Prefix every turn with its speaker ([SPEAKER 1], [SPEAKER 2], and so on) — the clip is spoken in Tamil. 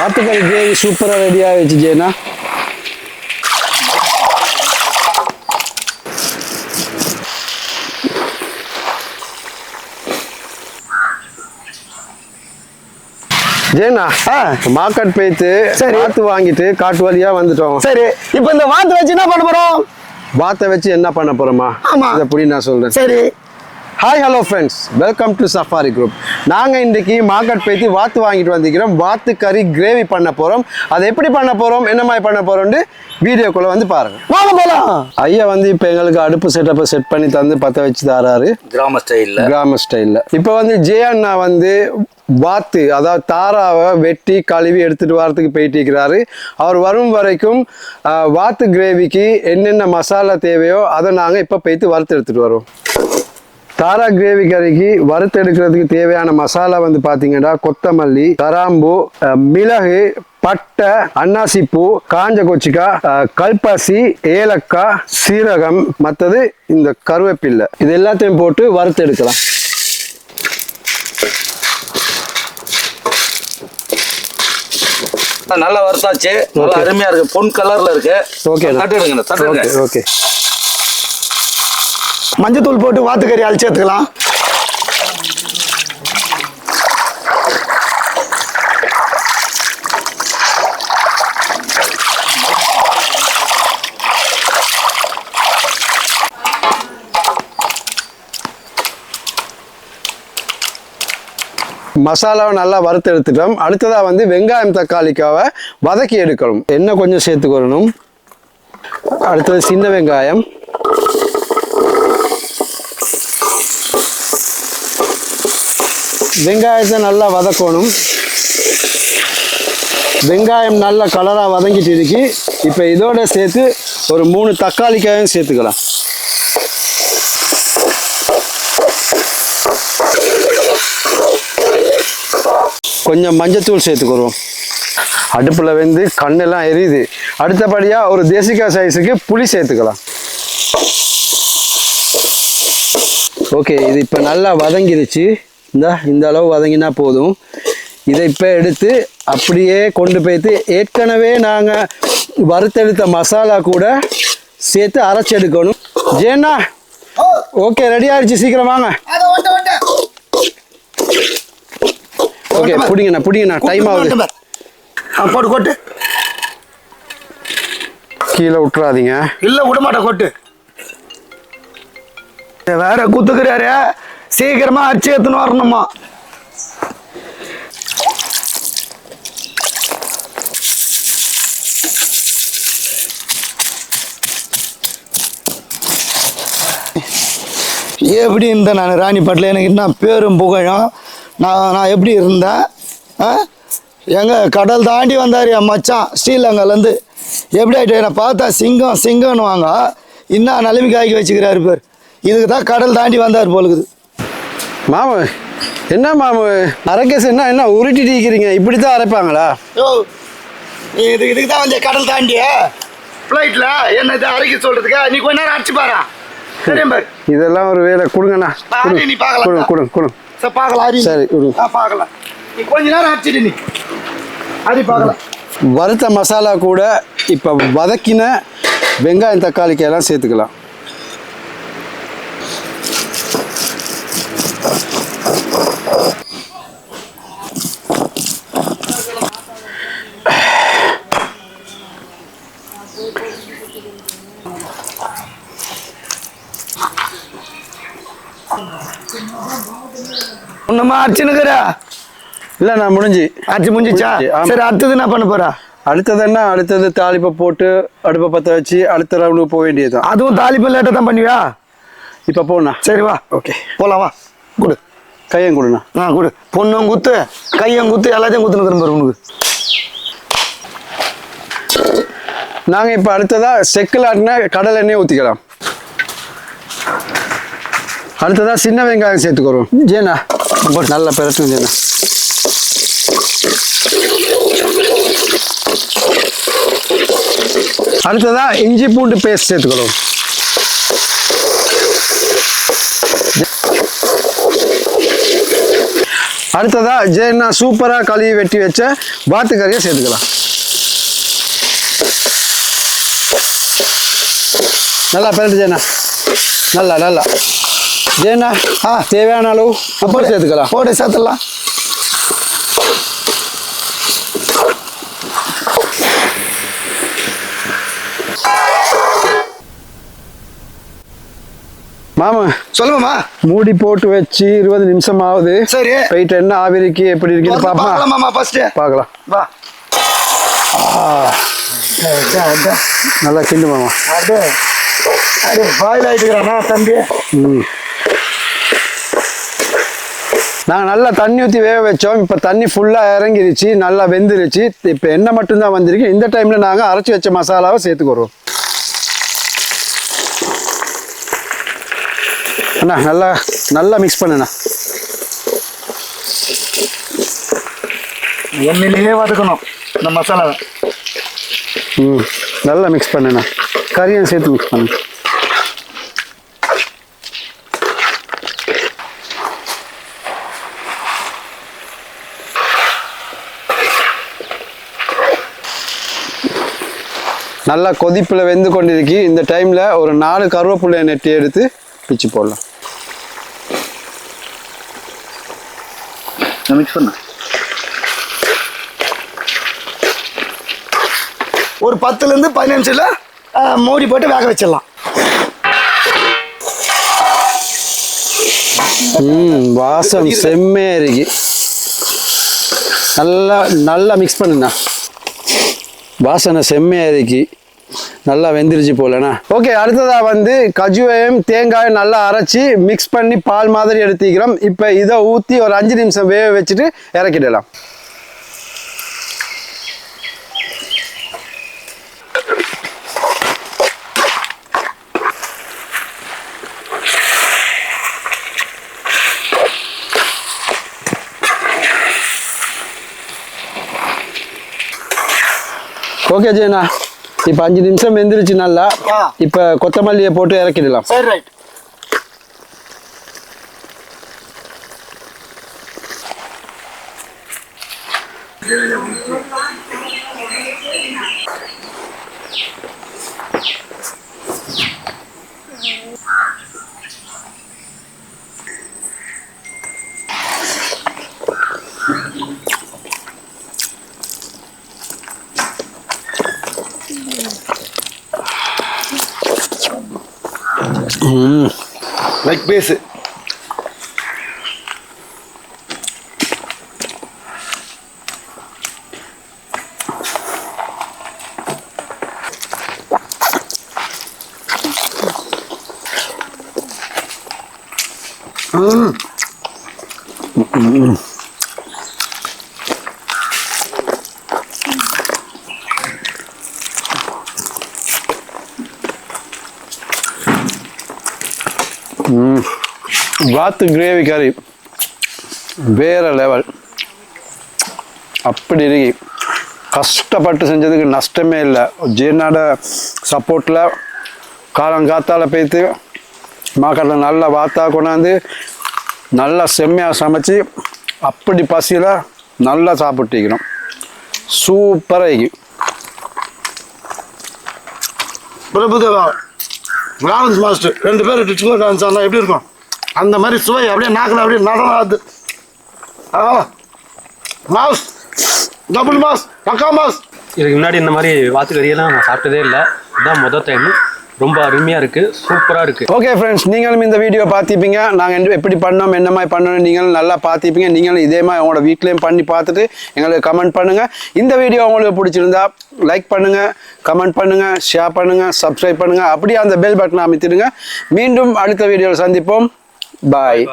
[SPEAKER 1] வாத்துக்கறி கிரேவி சூப்பராக ரெடி ஆகிடுச்சு ஜேனா ஜேனா மார்க்கெட் போயிட்டு
[SPEAKER 2] சரி.
[SPEAKER 1] வாத்து வாங்கிட்டு காட்டு வழியா வந்துட்டோம்.
[SPEAKER 2] சரி இப்போ இந்த வாத்து வச்சு என்ன பண்ண போறோம்?
[SPEAKER 1] வாத்தை வச்சு என்ன பண்ண போறோமா?
[SPEAKER 2] ஆமா.
[SPEAKER 1] இதை புடி நான் சொல்றேன்.
[SPEAKER 2] சரி.
[SPEAKER 1] Hi hello friends welcome to safari group நாங்கள் இன்றைக்கி மார்க்கெட் போயிட்டு வாத்து வாங்கிட்டு வந்திருக்கிறோம். வாத்து கறி கிரேவி பண்ண போகிறோம் அதை எப்படி பண்ண போகிறோம் என்ன மாதிரி பண்ண போகிறோம்னு வீடியோக்குள்ளே வந்து பாருங்கள்
[SPEAKER 2] வாங்க போலாம்.
[SPEAKER 1] ஐயா வந்து இப்போ எங்களுக்கு அடுப்பு செட்டப்பை செட் பண்ணி தந்து பற்ற வச்சு தராரு.
[SPEAKER 3] கிராம ஸ்டைல்ல
[SPEAKER 1] கிராம ஸ்டைலில் இப்போ வந்து ஜே அண்ணா வந்து வாத்து அதாவது தாராவை வெட்டி கழுவி எடுத்துட்டு வரதுக்கு போயிட்டு இருக்கிறாரு. அவர் வரும் வரைக்கும் வாத்து கிரேவிக்கு என்னென்ன மசாலா தேவையோ அதை நாங்கள் இப்போ போயிட்டு வறுத்து எடுத்துட்டு வரோம் தாரா கிரேவி கறிக்கு வறுத்து எடுக்கிறதுக்கு தேவையான மசாலா வந்து பார்த்தீங்கன்னா கொத்தமல்லி கராம்பு அஹ், மிளகு பட்டை அன்னாசிப்பூ காஞ்ச கொச்சிக்காய் கல்பாசி ஏலக்காய் சீரகம் மற்றது இந்த கருவேப்பில்லை. இது எல்லாத்தையும் போட்டு வறுத்து எடுக்கலாம்.
[SPEAKER 3] நல்லா வறுத்தாச்சு. நல்லா. அருமையா இருக்கு. பொன் கலர்ல இருக்கு.
[SPEAKER 1] Okay அண்ணா.
[SPEAKER 3] தட்டுடுங்க தட்டுடுங்க
[SPEAKER 1] ஓகே ஓகே.
[SPEAKER 2] மஞ்சத்தூள் போட்டு வாத்துக்கறி அழிச்சு எடுத்துக்கலாம்.
[SPEAKER 1] மசாலாவை நல்லா வறுத்து எடுத்துட்டோம். அடுத்ததாக வந்து வெங்காயம் தக்காளிக்காவை வதக்கி எடுக்கணும். எண்ணெய் கொஞ்சம் சேர்த்துக்கணும் அடுத்தது சின்ன வெங்காயம். வெங்காயத்தை நல்லா வதக்கணும். வெங்காயம் நல்ல கலராக வதங்கிட்டு இருக்கு. இப்போ இதோட சேர்த்து ஒரு மூணு தக்காளிக்காயும் சேர்த்துக்கலாம். கொஞ்சம் மஞ்சத்தூள் சேர்த்துக்கிறோம் அடுப்பில் வந்து கண்ணெல்லாம் எரியுது. அடுத்தபடியாக ஒரு தேசிக்காய் சைஸுக்கு புளி சேர்த்துக்கலாம். ஓகே இது இப்போ நல்லா வதங்கிடுச்சு இந்த இந்த அளவு வதங்கினா போதும். இதை இப்போ எடுத்து அப்படியே கொண்டு போய்த்து ஏற்கனவே நாங்கள் வறுத்தெடுத்த மசாலா கூட சேர்த்து அரைச்சி எடுக்கணும். ஜேண்ணா ஓகே ரெடி ஆயிடுச்சு சீக்கிரம் வாங்க. ஓகே பிடிங்கண்ணா பிடிங்கண்ணா டைம் ஆகுது.
[SPEAKER 2] போட்டு கொட்டு.
[SPEAKER 1] கீழே விட்டுறாதீங்க
[SPEAKER 2] இல்ல விட மாட்டேன் கொட்டு. வேற குத்துக்கிறாரு. சீக்கிரமா அரிச்சு எடுத்துன்னு வரணுமா? எப்படி இருந்தேன் நான்? ராணிப்பேட்டில் எனக்கு என்ன பேரும் புகழும். நான் நான் எப்படி இருந்தேன்? ஆ? எங்க கடல் தாண்டி வந்தார் என் மச்சான் ஸ்ரீலங்காலேருந்து எப்படி ஆகிட்டு நான் பார்த்தா சிங்கம் சிங்கம்னு வாங்க இன்னும் நிலைமைக்கு ஆக்கி வச்சுக்கிறாரு பேர். இதுக்கு தான் கடல் தாண்டி வந்தார் போலுக்குது.
[SPEAKER 1] மாமு என்ன மாமு அரைக்கேஸ் என்ன என்ன உருட்டிட்டு இருக்கிறீங்க? இப்படி தான் அரைப்பாங்களா?
[SPEAKER 2] யோ நீ இதுக்கு இதுக்கு தான் வந்து கடல் தாண்டிய ஃப்ளைட்டில் என்ன இதை அரைக்க சொல்கிறதுக்கா நீ கொஞ்ச நேரம் அரைச்சி பாரா?
[SPEAKER 1] இதெல்லாம் ஒரு வேலை. கொடுங்கண்ணா. கொடுங்க.
[SPEAKER 2] நீ பார்க்கலாம்.
[SPEAKER 1] கொடுங்க கொடுங்க கொடுங்க.
[SPEAKER 2] சரி பார்க்கலாம் அரி
[SPEAKER 1] சரி.
[SPEAKER 2] ஆ பார்க்கலாம். நீ கொஞ்ச நேரம் அரைச்சிட்டு நீ. அரி பார்க்கலாம்.
[SPEAKER 1] வறுத்த மசாலா கூட இப்போ வதக்கின வெங்காயம் தக்காளிக்காய் எல்லாம் சேர்த்துக்கலாம்.
[SPEAKER 2] ஒன்றுமா அரைச்சுனுக்குறா?
[SPEAKER 1] இல்லை நான் முடிஞ்சு.
[SPEAKER 2] அரைச்சி முடிஞ்சிச்சா. சரி அடுத்தது என்ன பண்ண போறா?
[SPEAKER 1] அடுத்தது என்ன? அடுத்தது தாளிப்பை போட்டு அடுப்பை பற்ற வச்சு அடுத்த ரவுண்டு போக வேண்டியதுதான்.
[SPEAKER 2] அதுவும் தாலிப்பு லேட்டாக தான் பண்ணுவியா?
[SPEAKER 1] இப்போ போண்ணா.
[SPEAKER 2] சரி வா.
[SPEAKER 1] ஓகே.
[SPEAKER 2] போலாம் வா. கொடு.
[SPEAKER 1] கையும் கொடுண்ணா.
[SPEAKER 2] ஆ கொடு. பொண்ணும் குத்து. கையும் குத்து எல்லாத்தையும் குத்துன்னு பாரு உனக்கு.
[SPEAKER 1] நாங்கள் இப்போ அடுத்ததாக செக்கில் ஆட்டின கடல் எண்ணெய் ஊற்றிக்கலாம் அடுத்ததாக சின்ன வெங்காயம் சேர்த்துக்கிறோம். ஜீனா நல்லா பெரட்டும் ஜீனா. அடுத்ததா இஞ்சி பூண்டு பேஸ்ட் சேர்த்துக்கிறோம். அடுத்ததா ஜெயண்ணா சூப்பராக கழுவி வெட்டி வச்ச பாத்து கறியை சேர்த்துக்கலாம். நல்லா பெருட்டு ஜெயண்ணா நல்லா நல்லா. ஜெயண்ணா
[SPEAKER 2] ஆ.
[SPEAKER 1] தேவையான அளவு உப்பு சேர்த்துக்கலாம்.
[SPEAKER 2] போட்டு சேர்த்துடலாம்.
[SPEAKER 1] மாமா
[SPEAKER 2] சொல்லுங்கம்மா.
[SPEAKER 1] மூடி போட்டு வச்சு இருபது நிமிஷம் ஆகுது
[SPEAKER 2] சரி.
[SPEAKER 1] போயிட்டு என்ன ஆவிரிக்கு எப்படி இருக்குன்னு பாப்பா
[SPEAKER 2] பார்க்கலாமாம்மா ஃபர்ஸ்ட்
[SPEAKER 1] பார்க்கலாம்.
[SPEAKER 2] வா.
[SPEAKER 1] நல்லா கிண்டு மாமா.
[SPEAKER 2] அப்படியே அப்படியே பாயில் ஆகிட்டுக்கிறானா தம்பி?
[SPEAKER 1] ம். நாங்கள் நல்லா தண்ணி ஊற்றி வேக வச்சோம். இப்போ தண்ணி ஃபுல்லாக இறங்கிருச்சு நல்லா வெந்துருச்சு. இப்போ எண்ணெய் மட்டும்தான் வந்திருக்கு இந்த டைமில் நாங்கள் அரைச்சி வச்ச மசாலாவை சேர்த்துக்கிறோம் அண்ணா நல்லா நல்லா மிக்ஸ் பண்ணுண்ணா.
[SPEAKER 2] எண்ணெயிலேயே வதக்கணும் இந்த மசாலாவை.
[SPEAKER 1] ம் நல்லா மிக்ஸ் பண்ணுண்ணா. கறியும் சேர்த்து மிக்ஸ் பண்ணு நல்லா கொதிப்பில் வெந்து கொண்டிருக்கு. இந்த டைமில் ஒரு நாலு கருவேப்பிலையை நெட்டி எடுத்து பிச்சு போடலாம்.
[SPEAKER 3] மிக்ஸ் பண்ண.
[SPEAKER 2] ஒரு பத்துலேருந்து பதினஞ்சில் மூடி போட்டு வேக வச்சிடலாம்.
[SPEAKER 1] வாசம் செம்மையா இருக்கு. நல்லா நல்லா மிக்ஸ் பண்ணுண்ணா. வாசனை செம்மையாக இருக்கு. நல்லா வெந்துருச்சு போலண்ணா. ஓகே அடுத்ததாக வந்து கஜுவையும் தேங்காயும் நல்லா அரைச்சி மிக்ஸ் பண்ணி பால் மாதிரி எடுத்துக்கிறோம். இப்போ இதை ஊற்றி ஒரு அஞ்சு நிமிஷம் வேக வச்சுட்டு இறக்கிடலாம். ஓகே ஜெயண்ணா இப்போ அஞ்சு நிமிஷம் வெந்துருச்சு நல்லா. இப்போ கொத்தமல்லியை போட்டு இறக்கிடலாம்
[SPEAKER 2] சரி ரைட் லைக் பேஸு
[SPEAKER 1] வாத்து கிரேவி கறி வேற லெவல் அப்படி இருக்கு. கஷ்டப்பட்டு செஞ்சதுக்கு நஷ்டமே இல்லை. ஜீர்ணாட சப்போர்ட்டில் காலங்காத்தால போய்த்து மார்க்கெட்டில் நல்லா வாத்தா கொண்டாந்து நல்லா செம்மையாக சமைச்சு அப்படி பசியில் நல்லா சாப்பிட்டுக்கணும் சூப்பராக
[SPEAKER 2] பிரபுதேவா லாரன்ஸ் மாஸ்டர் ரெண்டு பேரும் டிச்சுக்கோ டான்ஸ் எப்படி இருக்கும்? அந்த மாதிரி சுவை அப்படியே நாக்கில் அப்படியே நடனாது ஆ மாஸ் டபுள் மாஸ் பக்கா மாஸ்.
[SPEAKER 4] இதுக்கு முன்னாடி இந்த மாதிரி வாத்துக்கறியெல்லாம் நான் சாப்பிட்டதே இல்லை. இதுதான் மொதல் டைம் ரொம்ப அருமையாக இருக்குது சூப்பராக இருக்குது
[SPEAKER 1] ஓகே ஃப்ரெண்ட்ஸ் நீங்களும் இந்த வீடியோ பார்த்திப்பீங்க நாங்கள் எப்படி பண்ணோம் என்ன மாதிரி பண்ணணும் நீங்களும் நல்லா பார்த்திப்பீங்க நீங்களும் இதே மாதிரி உங்களோட வீட்லேயும் பண்ணி பார்த்துட்டு எங்களுக்கு கமெண்ட் பண்ணுங்கள் இந்த வீடியோ உங்களுக்கு பிடிச்சிருந்தா லைக் பண்ணுங்கள் கமெண்ட் பண்ணுங்கள் ஷேர் பண்ணுங்கள் சப்ஸ்கிரைப் பண்ணுங்கள் அப்படியே அந்த பெல் பட்டனை அமைத்திடுங்க. மீண்டும் அடுத்த வீடியோவில் சந்திப்போம். பாய்